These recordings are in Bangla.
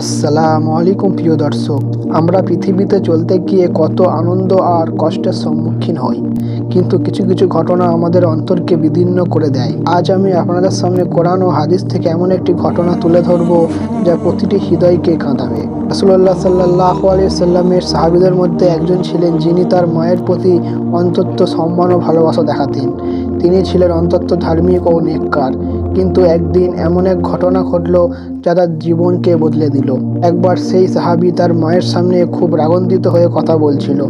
আসসালামু আলাইকুম প্রিয় দর্শক, আমরা পৃথিবীতে চলতে গিয়ে কত আনন্দ আর কষ্টের সম্মুখীন হই, কিন্তু কিছু কিছু ঘটনা আমাদের অন্তরকে বিদীর্ণ করে দেয়। আজ আমি আপনাদের সামনে কোরআন ও হাদিস থেকে এমন একটি ঘটনা তুলে ধরব যা প্রতিটি হৃদয়কে কাঁদাবে। রাসুল্লাহ সাল্লাহ আলিয়া সাল্লামের সাহাবিদের মধ্যে একজন ছিলেন যিনি তার মায়ের প্রতি অন্তত সম্মান ও ভালোবাসা দেখাতেন। তিনি ছিলেন অন্তত ধার্মিক ও নেককার। কিন্তু একদিন এমন এক ঘটনা ঘটল যা তার জীবনকে বদলে দিল। একবার সেই সাহাবি তার মায়ের সামনে খুব রাগান্বিত হয়ে কথা বলছিল।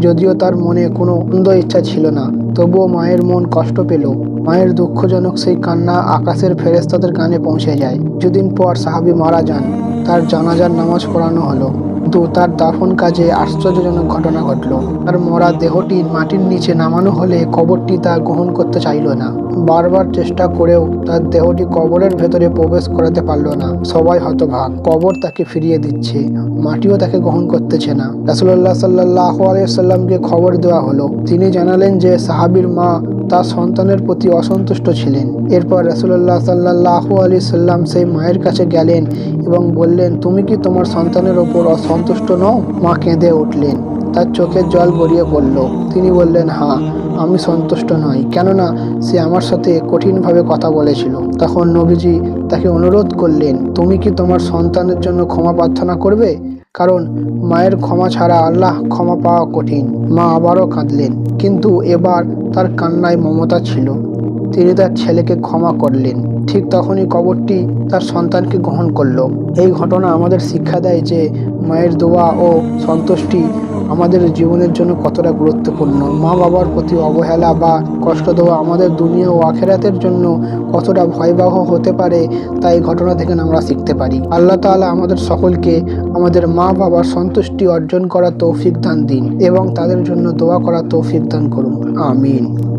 যদিও তার মনে কোনো অন্ধ ইচ্ছা ছিল না, তবুও মায়ের মন কষ্ট পেল। মায়ের দুঃখজনক সেই কান্না আকাশের ফেরেস্তাদের কানে পৌঁছে যায়। কিছুদিন পর সাহাবি মারা যান। তার জানাজার নামাজ পড়ানো হলো। কিন্তু তার দাফন কাজে আশ্চর্যজনক ঘটনা ঘটল। তার মরা দেহটি মাটির নিচে নামানো হলে কবরটি তা গ্রহণ করতে চাইল না। বারবার চেষ্টা করেও তার দেহটি কবরের ভেতরে প্রবেশ করাতে পারল না। সবাই হতভাগ। কবর তাকে ফিরিয়ে দিচ্ছে। মাটিও তাকে গ্রহণ করতেছে না। রাসুল্লাহ সাল্লাহ আলিয়াল্লামকে খবর দেওয়া হলো। তিনি জানালেন যে সাহাবির মা তার সন্তানের প্রতি অসন্তুষ্ট ছিলেন। এরপর রাসুল্লাহ সাল্লাহ আলি সাল্লাম সেই মায়ের কাছে গেলেন এবং বললেন, তুমি কি তোমার সন্তানের ওপর অসন্তুষ্ট নও। মা কেঁদে উঠলেন। তার চোখের জল গড়িয়ে পড়ল। তিনি বললেন হ্যাঁ আমি সন্তুষ্ট নই। কেননা সে আমার সাথে কঠিনভাবে কথা বলেছিল। তখন নবীজি তাকে অনুরোধ করলেন, তুমি কি তোমার সন্তানের জন্য ক্ষমা প্রার্থনা করবে? কারণ মায়ের ক্ষমা ছাড়া আল্লাহ ক্ষমা পাওয়া কঠিন। মা আবারও কাঁদলেন, কিন্তু এবার তার কান্নায় মমতা ছিল। তিনি তার ছেলেকে ক্ষমা করলেন। ঠিক তখনই কবরটি তার সন্তানকে গ্রহণ করল। এই ঘটনা আমাদের শিক্ষা দেয় যে মায়ের দোয়া ও সন্তুষ্টি আমাদের জীবনের জন্য কতটা গুরুত্বপূর্ণ। মা বাবার প্রতি অবহেলা বা কষ্ট দেওয়া আমাদের দুনিয়া ও আখেরাতের জন্য কতটা ভয়াবহ হতে পারে তাই ঘটনা থেকে আমরা শিখতে পারি। আল্লাহ তাআলা আমাদের সকলকে আমাদের মা বাবার সন্তুষ্টি অর্জন করার তৌফিক দান দিন এবং তাদের জন্য দোয়া করার তৌফিক দান করুন। আমিন।